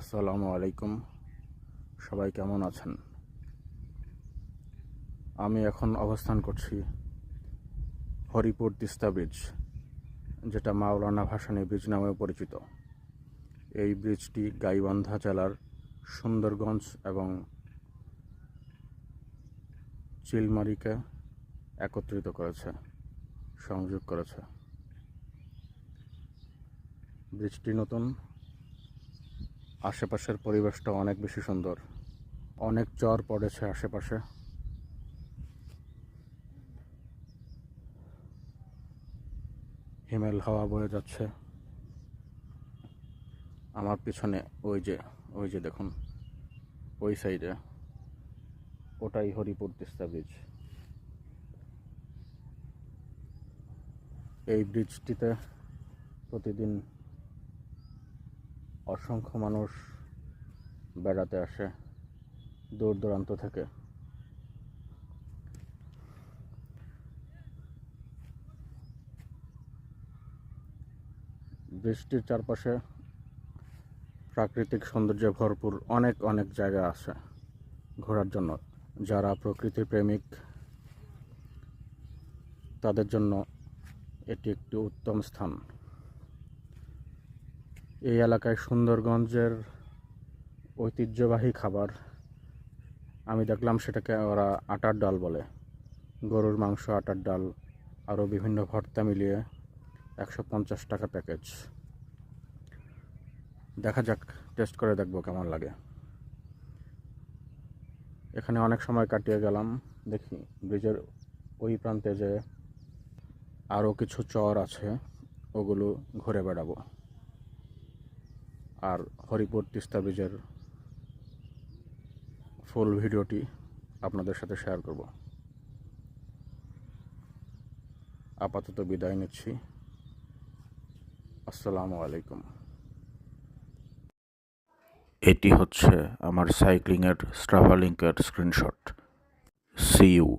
আসসালামু আলাইকুম। সবাই কেমন আছেন? আমি এখন অবস্থান করছি হরিপুর তিস্তা ব্রিজ, যেটা মাওলানা ভাসানী ব্রিজ নামেও পরিচিত। এই ব্রিজটি গাইবান্ধা জেলার সুন্দরগঞ্জ এবং চিলমারিকে একত্রিত করেছে, সংযোগ করেছে। ব্রিজটি নতুন। আশেপাশের পরিবেশটা অনেক বেশি সুন্দর। অনেক চর পড়েছে আশেপাশে। হিমেল হাওয়া বয়ে যাচ্ছে। আমার পিছনে ওই যে ওই যে দেখুন, ওই সাইডে ওটাই হরিপুর তিস্তা ব্রিজ এই ব্রিজটিতে প্রতিদিন অসংখ্য মানুষ বেড়াতে আসে দূর দূরান্ত থেকে। বৃষ্টির চারপাশে প্রাকৃতিক সৌন্দর্যে ভরপুর অনেক অনেক জায়গা আছে ঘোরার জন্য। যারা প্রকৃতি প্রেমিক, তাদের জন্য এটি একটি উত্তম স্থান। এই এলাকায় সুন্দরগঞ্জের ঐতিহ্যবাহী খাবার। আমি দেখলাম সেটাকে ওরা আটার ডাল বলে। গরুর মাংস, আটার ডাল, আরও বিভিন্ন ভর্তা মিলিয়ে একশো পঞ্চাশ টাকা প্যাকেজ। দেখা যাক, টেস্ট করে দেখব কেমন লাগে। এখানে অনেক সময় কাটিয়ে গেলাম। দেখি, ব্রিজের ওই প্রান্তে যে আরও কিছু চর আছে, ওগুলো ঘুরে বেড়াবো। আর হরিপুর তিস্তা ব্রিজের ফুল ভিডিওটি আপনাদের সাথে শেয়ার করব। আপাতত বিদায় নিচ্ছি। আসসালামু আলাইকুম। এটি হচ্ছে আমার সাইক্লিংয়ের স্ট্রাভা লিঙ্কের স্ক্রিনশট সি ইউ